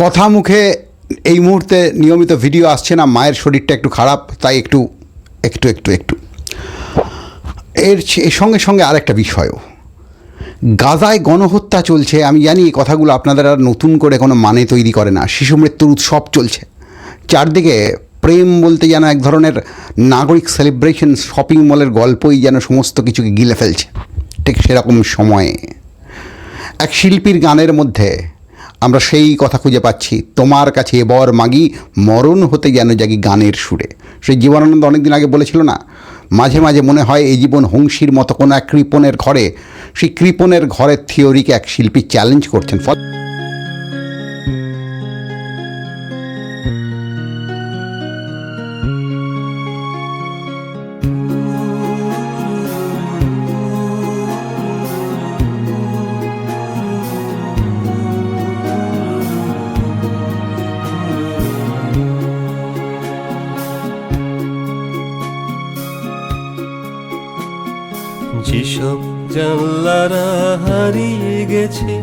কথা মুখে এই মুহূর্তে নিয়মিত ভিডিও আসছে না, মায়ের শরীরটা একটু খারাপ, তাই একটু একটু একটু একটু। এর সঙ্গে সঙ্গে আরেকটা বিষয়ও। গাজায় গণহত্যা চলছে, আমি জানি এই কথাগুলো আপনাদের আর নতুন করে কোনো মানে তৈরি করে না। শিশু মৃত্যুর উৎসব চলছে। চারদিকে প্রেম বলতে যেন এক ধরনের নাগরিক সেলিব্রেশন শপিং মলের গল্পই যেন সমস্ত কিছুকে গিলে ফেলছে। ঠিক সেরকম সময়ে এক শিল্পীর গানের মধ্যে আমরা সেই কথা খুঁজে পাচ্ছি, তোমার কাছে এবর মাগি মরণ হতে যেন জাগি গানের সুরে। সেই জীবনানন্দ অনেকদিন আগে বলেছিল না, মাঝে মাঝে মনে হয় এই জীবন হংসীর মতো কোনো এক কৃপণের ঘরে। সেই কৃপণের ঘরের থিওরিকে এক শিল্পী চ্যালেঞ্জ করছেন। ফল যেসব জানলারা হারিয়ে গেছে,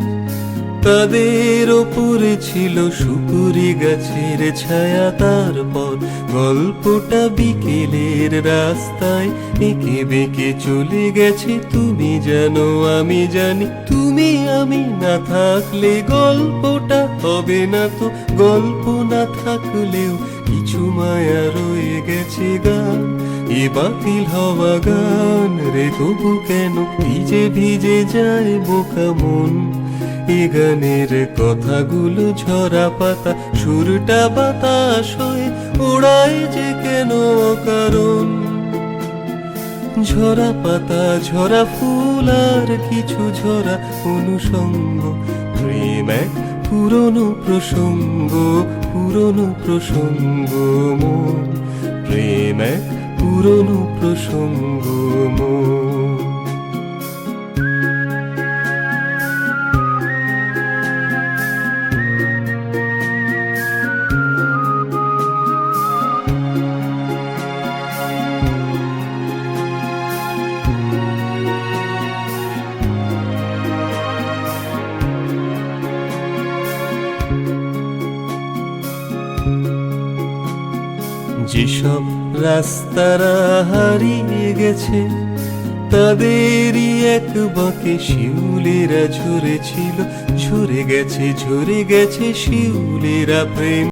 তাদের ওপরে ছিল সুপুরি গাছের ছায়া। তারপর গল্পটা বিকেলের রাস্তায় এঁকে বেঁকে চলে গেছে। তুমি জানো, আমি জানি, তুমি আমি না থাকলে গল্পটা হবে না তো। গল্প না থাকলেও কিছু মায়া রয়ে গেছে এ বাতিল হওয়া গান রে তবু কেন? ভিজে ভিজে যায় বোকা মন। এ গানের কথাগুলো ঝরা পাতা, সুরটা বাতাস হয়ে উড়ায় যে কেন কারণ? ঝরা পাতা, ঝরা ফুল আর কিছু ঝরা অনুষঙ্গ প্রেম এক পুরনো প্রসঙ্গ পুরনো প্রসঙ্গ মন। প্রেম এক পুরনো প্রসঙ্গ মন যেসব রাস্তারা হারিয়ে গেছে, তাদেরই এক বাঁকে শিউলেরা ঝরেছিল। ঝরে গেছে ঝরে গেছে শিউলেরা প্রেম।